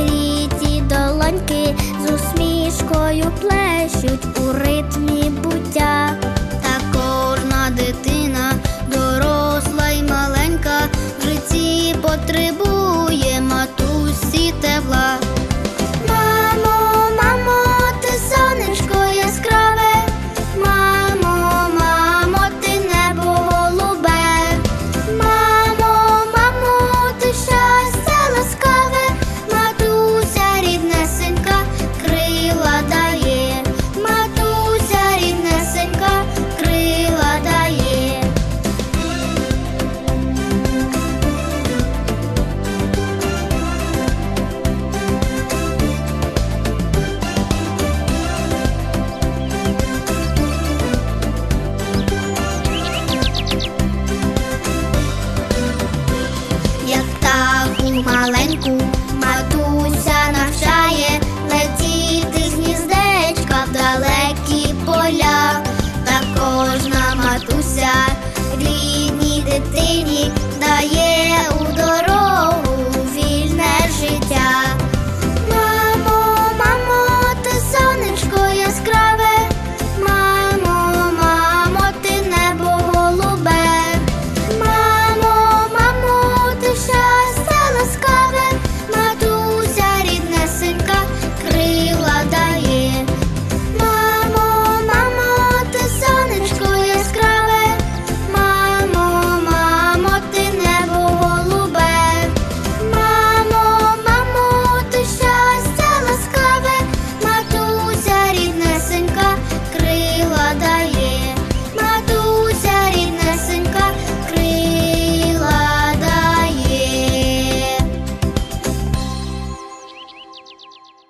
Зігріті долоньки з усмішкою плещуть у ритмі. маленьку, матуся навчає летіти з гніздечка в далекі поля, та кожна матуся рідній дитині дає.